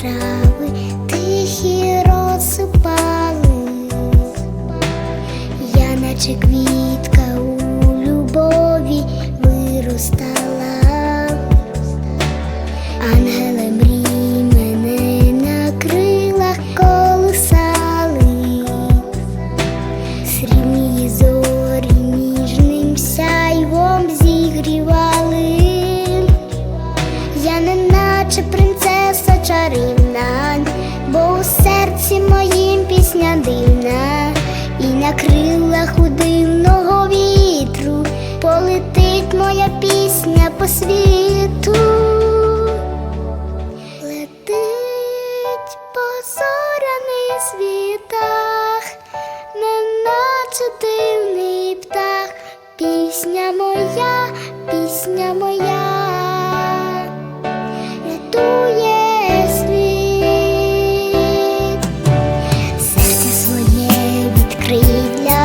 трави тихі розсипались, я наче квітка у любові виростала, ангели мрій мене на крилах колисали, срібні зорі ніжним сяйвом зігрівали, я не наче чарівна, бо у серці моїм пісня дивна, і на крилах у дивного вітру полетить моя пісня по світу. Летить по зоряних світах, неначе дивний птах, пісня моя, пісня моя